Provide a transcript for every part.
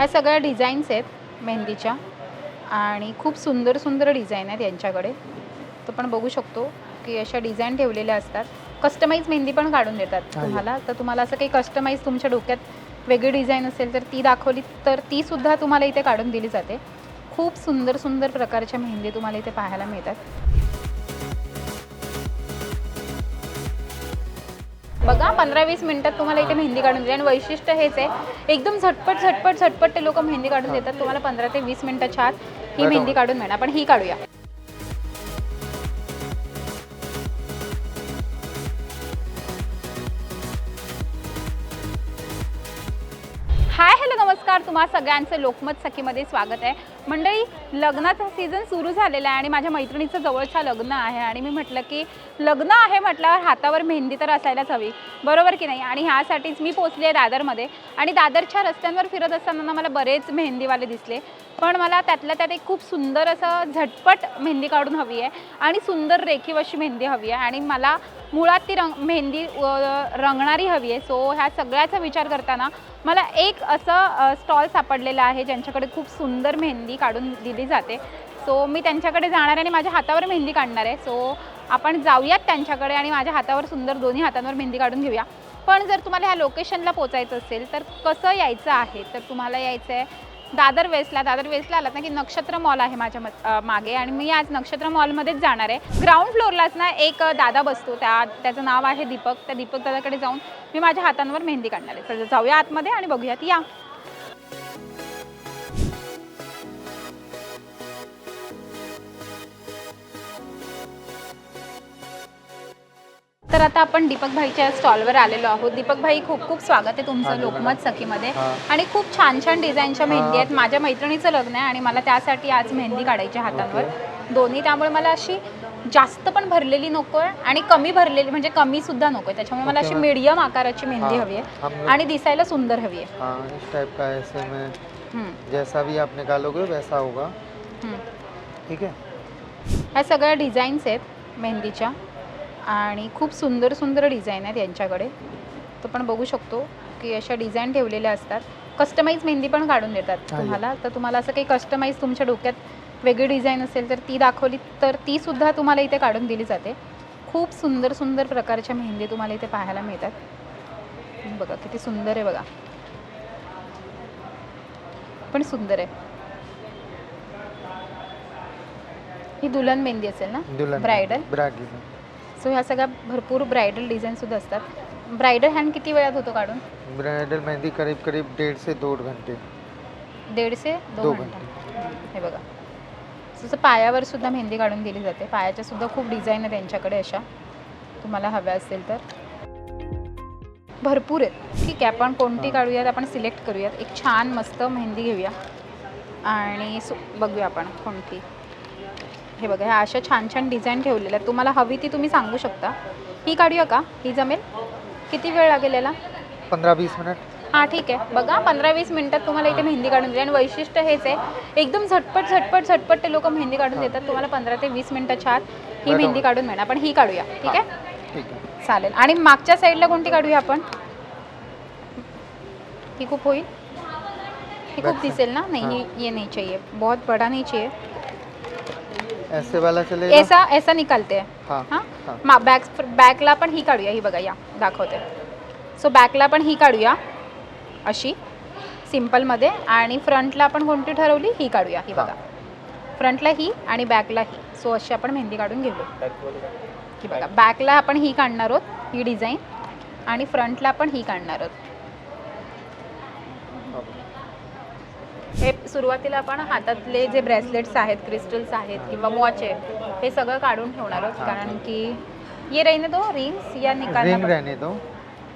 ह्या सगळ्या डिझाईन्स आहेत मेहंदीच्या. आणि खूप सुंदर सुंदर डिझाईन आहेत यांच्याकडे. तो पण बघू शकतो की अशा डिझाईन ठेवलेल्या असतात. कस्टमाइज मेहंदी पण काढून देतात. तुम्हाला. तर तुम्हाला असं काही कस्टमाइज तुमच्या डोक्यात वेगळी डिझाईन असेल तर ती दाखवली तर ती सुद्धा तुम्हाला इथे काढून दिली जाते. खूप सुंदर सुंदर प्रकारच्या मेहंदी तुम्हाला इथे पाहायला मिळतात. बघा पंधरा वीस मिनिटात तुम्हाला इथे मेहंदी काढून दिली. आणि वैशिष्ट्य हेच आहे एकदम झटपट झटपट झटपट ते लोक मेहंदी काढून देतात. तुम्हाला पंधरा ते वीस मिनिटाच्या आत ही. मेहंदी काढून मिळणार. आपण ही काढूया. हाय हॅलो नमस्कार. तुम्हा सगळ्यांचं लोकमत सखीमध्ये स्वागत आहे. मंडळी लग्नाचा सीझन सुरू झालेला आहे आणि माझ्या मैत्रिणीचं जवळच्या लग्न आहे आणि मी म्हटलं की लग्न आहे म्हटल्यावर हातावर मेहंदी तर असायलाच हवी. बरोबर की नाही? आणि ह्यासाठीच मी पोचली आहे दादरमध्ये. आणि दादरच्या रस्त्यांवर फिरत असताना ना मला बरेच मेहंदीवाले दिसले. पण मला त्यातल्या त्यात एक खूप सुंदर असं झटपट मेहंदी काढून हवी आहे आणि सुंदर रेखीव अशी मेहंदी हवी आहे. आणि मला मुळात ती रंग मेहंदी रंगणारी हवी आहे. सो ह्या सगळ्याचा विचार करताना मला एक असं स्टॉल सापडलेलं आहे ज्यांच्याकडे खूप सुंदर मेहंदी काढून दिली जाते. सो मी त्यांच्याकडे जाणार आहे आणि माझ्या हातावर मेहंदी काढणार आहे. सो आपण जाऊयात त्यांच्याकडे आणि माझ्या हातावर सुंदर दोन्ही हातांवर मेहंदी काढून घेऊया. पण जर तुम्हाला ह्या लोकेशनला पोचायचं असेल तर कसं यायचं आहे? तर तुम्हाला यायचं आहे दादर वेस्टला दादर वेस्टला आलात ना की नक्षत्र मॉल आहे माझ्या मत- मागे आणि मी आज नक्षत्र मॉलमध्येच जाणार आहे. ग्राउंड फ्लोअरलाच ना एक दादा बसतो. त्या त्याचं नाव आहे दीपक. त्या दीपक दादाकडे जाऊन मी माझ्या हातांवर मेहंदी काढणार आहे. तर जाऊया आतमध्ये आणि बघूयात. या. तर आता आपण दीपक भाईच्या स्टॉलवर आलेलो आहोत. दीपक भाई खूप खूप स्वागत आहे तुमचं लोकमत सखीमध्ये. आणि खूप छान छान डिझाईनच्या मेहंदी. आहेत. माझ्या मैत्रिणीचं लग्न आहे आणि मला त्यासाठी आज मेहंदी काढायची हातांवर. दोन्ही त्यामुळे मला अशी जास्त पण भरलेली नको आहे आणि कमी भरलेली म्हणजे कमी सुद्धा नको आहे. त्याच्यामुळे मला अशी. मीडियम आकाराची मेहंदी हवी आहे आणि दिसायला सुंदर हवी आहे. जैसा भी आप निकालोगे वैसा होगा. ठीक है? ह्या सगळ्या डिझाईन्स आहेत मेहंदीच्या. आणि खूप सुंदर सुंदर डिझाईन आहेत यांच्याकडे. तो पण बघू शकतो की अशा डिझाईन ठेवलेल्या असतात. कस्टमाइज मेहंदी पण काढून देतात. तुम्हाला. तर तुम्हाला असं काही कस्टमाइज तुमच्या डोक्यात वेगळी डिझाईन असेल तर ती दाखवली तर ती सुद्धा तुम्हाला इथे काढून दिली जाते. खूप सुंदर सुंदर प्रकारच्या मेहंदी तुम्हाला इथे पाहायला मिळतात. बघा किती सुंदर आहे बघा. पण सुंदर आहे. ही दुल्हन मेहंदी असेल ना? दुल्हन ब्राइडल ब्राइडल सो ह्या सगळ्या भरपूर ब्रायडल डिझाईन सुद्धा असतात. ब्रायडल हँड किती वेळात होतो काढून? ब्राइडल मेहंदी करीब करीब डेढ़ से दो घंटे. दीड से दोन घंटा. हे बघा. जसं पायावर सुद्धा मेहंदी काढून दिली जाते. पायाच्या सुद्धा खूप डिझाईन आहे त्यांच्याकडे अशा. तुम्हाला हव्या असेल तर. भरपूर आहेत. ठीक आहे आपण कोणती. काढूयात? आपण सिलेक्ट करूयात. एक छान मस्त मेहंदी घेऊया. आणि सु बघूया आपण कोणती. हे बघा ह्या अशा छान छान डिझाईन ठेवलेल्या आहेत. तुम्हाला हवी ती तुम्ही सांगू शकता. ही काढूया का? ही जमेल किती वेळ लागेल याला? पंद्रह बीस मिनट. हां ठीक आहे. बघा पंधरा वीस मिनिटात तुम्हाला इथे मेहंदी काढून दिली. आणि वैशिष्ट्य हेच आहे एकदम झटपट झटपट झटपट ते लोक मेहंदी काढून देतात. तुम्हाला पंधरा ते वीस मिनिटाच्या आत ही. मेहंदी काढून मिळणार. आपण ही काढूया ठीक आहे? चालेल. आणि मागच्या साईडला कोणती काढूया आपण? ही खूप होईल. ही खूप. दिसेल ना? नहीं ये नहीं चाहिए. बहुत बड़ा नहीं चाहिए. ऐसे वाला चलेगा? ऐसा ऐसा निकालते हैं। हाँ हां? हाँ। मा बॅक बॅकला पण ही काढूया ही बघा या दाखवते. सो बॅकला पण ही काढूया अशी सिम्पलमध्ये आणि फ्रंटला आपण कोणती ठरवली? ही काढूया ही बघा. फ्रंटला ही आणि बॅकला ही. सो अशी आपण मेहंदी काढून घेऊ ही बघा बॅकला आपण ही काढणार आहोत ही डिझाईन आणि फ्रंटला आपण ही काढणार आहोत. हे सुरुवातीला आपण हातातले जे ब्रेसलेट्स आहेत क्रिस्टल्स आहेत किंवा वॉच आहे हे सगळं काढून ठेवणार आहोत. कारण की ये रहने दो रिंग्स या रिंग निकालना रहने दो।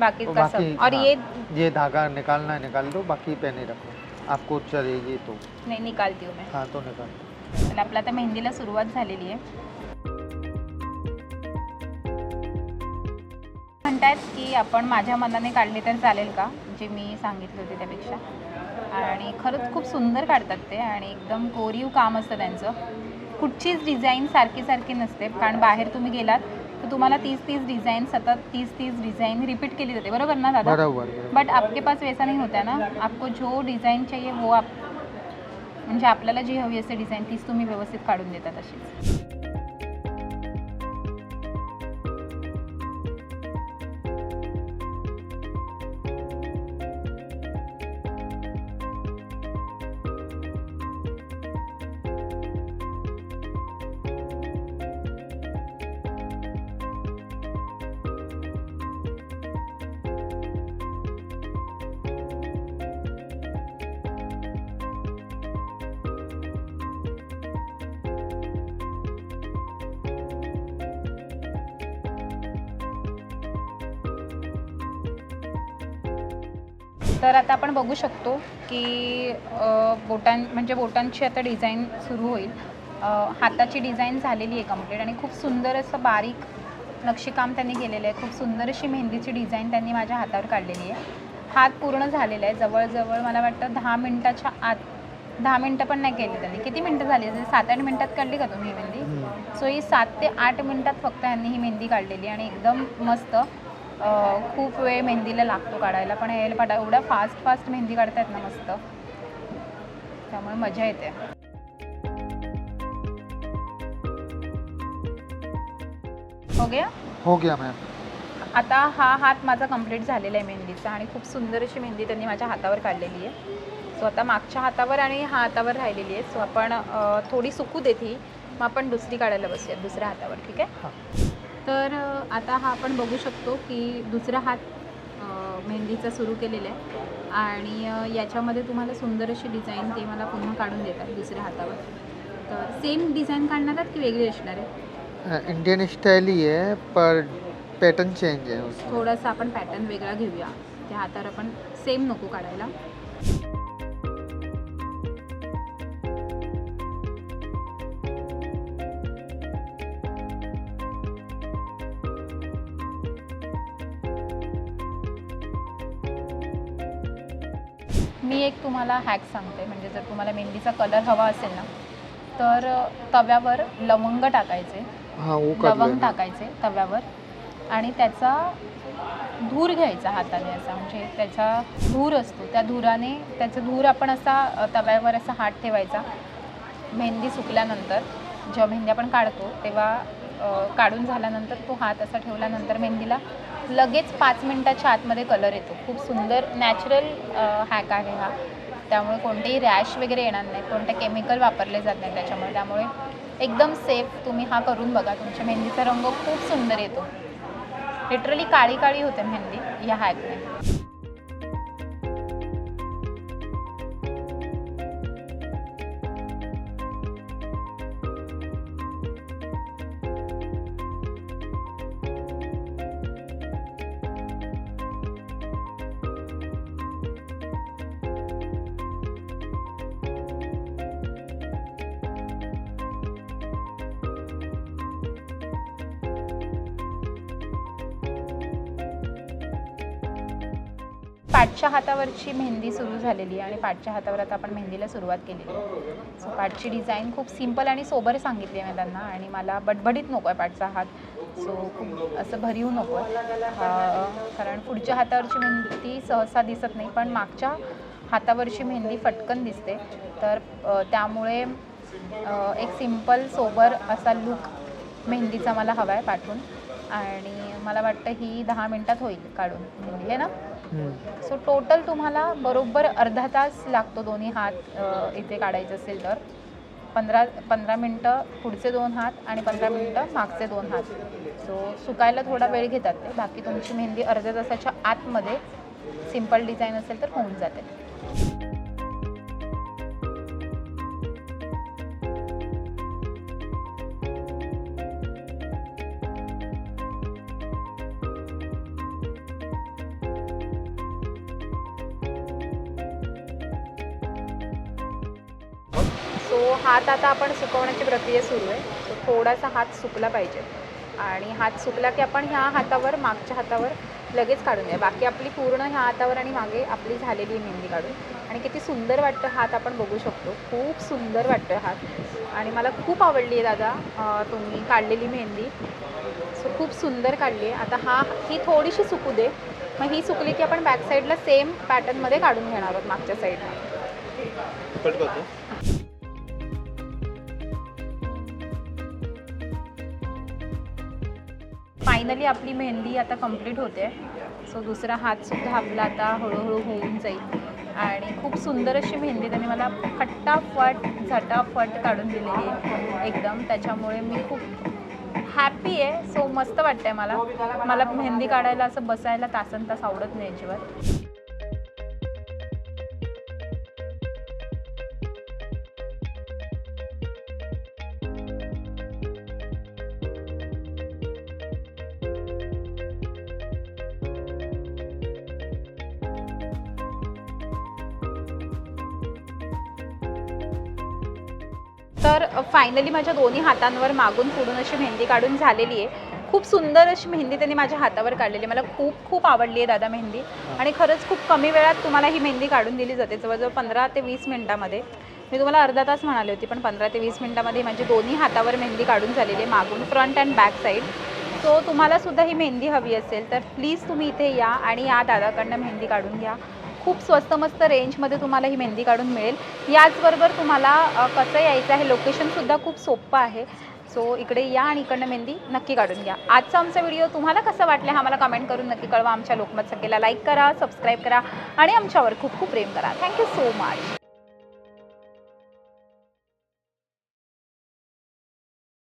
बाकी का बाकी सब और हाँ, ये ये धागा निकालना है निकाल दो बाकी पहने रखो। आपको चलेगी तो। नाही निकालती हूँ मैं। हाँ तो निकाल। तर आपल्या आता मेहंदीला सुरुवात झालेली आहे म्हणतायत की आपण माझ्या मनाने काढली तर चालेल का? जे मी सांगितलं होते त्यापेक्षा. आणि खरंच खूप सुंदर काढतात ते आणि एकदम कोरीव काम असतं त्यांचं. कुठचीच डिझाईन सारखी सारखी नसते. कारण बाहेर तुम्ही गेलात तर तुम्हाला तीस तीस डिझाईन सतत तीस तीस डिज़ाइन रिपीट केली जाते. बरोबर ना दादा? बट आपके पास वैसा नहीं होता ना? आपको जो डिज़ाइन चाहिए वो आप म्हणजे आपल्याला जी हवी असते डिझाईन तीच तुम्ही व्यवस्थित काढून देता तशीच तर आता आपण बघू शकतो की बोटां म्हणजे बोटांची आता डिझाईन सुरू होईल. हाताची डिझाईन झालेली आहे कंप्लीट आणि खूप सुंदर असं बारीक नक्षीकाम त्यांनी केलेलं आहे. खूप सुंदर अशी मेहंदीची डिझाईन त्यांनी माझ्या हातावर काढलेली आहे. हात पूर्ण झालेला आहे जवळजवळ मला वाटतं दहा मिनटाच्या आत दहा मिनटं पण नाही केली त्यांनी. किती मिनटं झाली? असेल सात आठ मिनटात काढली का तुम्ही ही मेहंदी. सो ही सात ते आठ मिनटात फक्त यांनी ही मेहंदी काढलेली आणि एकदम मस्त खूप वेळ मेहंदीला लागतो काढायला पण यायला पाठा एवढ्या फास्ट फास्ट मेहंदी काढतायत ना मस्त. त्यामुळे मजा येते. हो गया? हो गया मैम आता हा हात माझा कंप्लीट झालेला आहे मेहंदीचा आणि खूप सुंदर अशी मेहंदी त्यांनी माझ्या हातावर काढलेली आहे. सो आता मागच्या हातावर आणि हा हातावर राहिलेली आहे. सो आपण थोडी सुकू देत ही. मग आपण दुसरी काढायला बसूयात दुसऱ्या हातावर ठीक आहे? हां. तर आता हा आपण बघू शकतो की दुसरा हात मेहंदीचा सुरू केलेला आहे आणि याच्यामध्ये तुम्हाला सुंदर अशी डिझाईन ते मला पुन्हा काढून देतात दुसऱ्या हातावर. तर सेम डिझाईन काढणार आहेत की वेगळी असणार आहे इंडियन स्टाइल ही है पर पैटर्न चेंज है उसमें. थोडासा आपण पॅटर्न वेगळा घेऊया. त्या हातावर आपण सेम नको काढायला. मी एक तुम्हाला हॅक सांगते. म्हणजे जर तुम्हाला मेहंदीचा कलर हवा असेल ना तर तव्यावर लवंग टाकायचे. हाँ लवंग टाकायचे तव्यावर आणि त्याचा धूर घ्यायचा हाताने असा. म्हणजे त्याचा धूर असतो. त्या धुराने त्याचा धूर आपण असा तव्यावर असा हात ठेवायचा. मेहंदी सुकल्यानंतर जेव्हा मेहंदी आपण काढतो तेव्हा काढून झाल्यानंतर तो हात असा ठेवल्यानंतर मेहंदीला लगेच पाच मिनटाच्या आतमध्ये कलर येतो. खूप सुंदर नॅचरल हॅक आहे हा. त्यामुळे कोणतेही रॅश वगैरे येणार नाही. कोणते केमिकल वापरले जात नाही त्याच्यामुळे. त्यामुळे एकदम सेफ तुम्ही हा करून बघा. तुमच्या मेहंदीचा रंग खूप सुंदर येतो. लिटरली काळी काळी होते मेहंदी या हॅकने पाठच्या हातावरची मेहंदी सुरू झालेली आहे आणि पाठच्या हातावर आता आपण मेहंदीला सुरुवात केलेली आहे. सो पाठची डिझाईन खूप सिंपल आणि सोबर सांगितली आहे मी त्यांना आणि मला बडबडीत नको आहे पाठचा हात. सो खूप असं भरीव नको आहे. कारण पुढच्या हातावरची मेहंदी सहसा दिसत नाही पण मागच्या हातावरची मेहंदी फटकन दिसते. तर त्यामुळे एक सिंपल सोबर असा लुक मेहंदीचा मला हवा आहे पाठवून आणि मला वाटतं ही दहा मिनटात होईल काढून. मेहंदी आहे ना? सो टोटल तुम्हाला बरोबर अर्धा तास लागतो दोन्ही हात इथे काढायचे असेल तर. पंधरा पंधरा मिनटं पुढचे दोन हात आणि पंधरा मिनटं मागचे दोन हात. सो सुकायला थोडा वेळ घेतात ते. बाकी तुमची मेहंदी अर्ध्या तासाच्या आतमध्ये सिंपल डिझाईन असेल तर होऊन जाते. सो हात आता आपण सुकवण्याची प्रक्रिया सुरू आहे. सो थोडासा हात सुकला पाहिजे. आणि हात सुकला की आपण ह्या हातावर मागच्या हातावर लगेच काढून द्या. बाकी आपली पूर्ण ह्या हातावर आणि मागे आपली झालेली मेहंदी काढून. आणि किती सुंदर वाटतं हात आपण बघू शकतो. खूप सुंदर वाटतं हात. आणि मला खूप आवडली आहे दादा तुम्ही काढलेली मेहंदी. सो खूप सुंदर काढली आहे. आता हा ही थोडीशी सुकू दे. मग ही सुकली की आपण बॅक साईडला सेम पॅटर्नमध्ये काढून घेणार आहोत मागच्या साईडला फायनली आपली मेहंदी आता कंप्लीट होते. सो दुसरा हातसुद्धा आपला आता हळूहळू होऊन जाईल. आणि खूप सुंदर अशी मेहंदी त्याने मला फट्टाफट झटाफट काढून दिलेली आहे एकदम. त्याच्यामुळे मी खूप हॅपी आहे. सो मस्त वाटतंय मला. मला मेहंदी काढायला असं बसायला तासन तास आवडत नाही अजिबात. तर फायनली माझ्या दोन्ही हातांवर मागून पुढून अशी मेहंदी काढून झालेली आहे. खूप सुंदर अशी मेहंदी त्यांनी माझ्या हातावर काढलेली आहे. मला खूप खूप आवडली आहे दादा मेहंदी. आणि खरंच खूप कमी वेळात तुम्हाला ही मेहंदी काढून दिली जाते. जवळजवळ पंधरा ते वीस मिनिटामध्ये. मी तुम्हाला अर्धा तास म्हणाले होती पण पंधरा ते वीस मिनिटामध्ये माझी दोन्ही हातावर मेहंदी काढून झालेली आहे मागून front and back side so तुम्हाला सुद्धा ही मेहंदी हवी असेल तर प्लीज तुम्ही इथे या आणि या दादाकडनं मेहंदी काढून घ्या. खूप स्वस्त मस्त रेंजमध्ये तुम्हाला ही मेहंदी काढून मिळेल. याचबरोबर तुम्हाला कसं यायचं आहे लोकेशनसुद्धा खूप सोपं आहे. सो इकडे या आणि इकडनं मेहंदी नक्की काढून घ्या. आजचा आमचा व्हिडिओ तुम्हाला कसा वाटलं हा मला कमेंट करून नक्की कळवा. आमच्या लोकमत सखेला लाईक करा सबस्क्राईब करा आणि आमच्यावर खूप खूप प्रेम करा. Thank you so much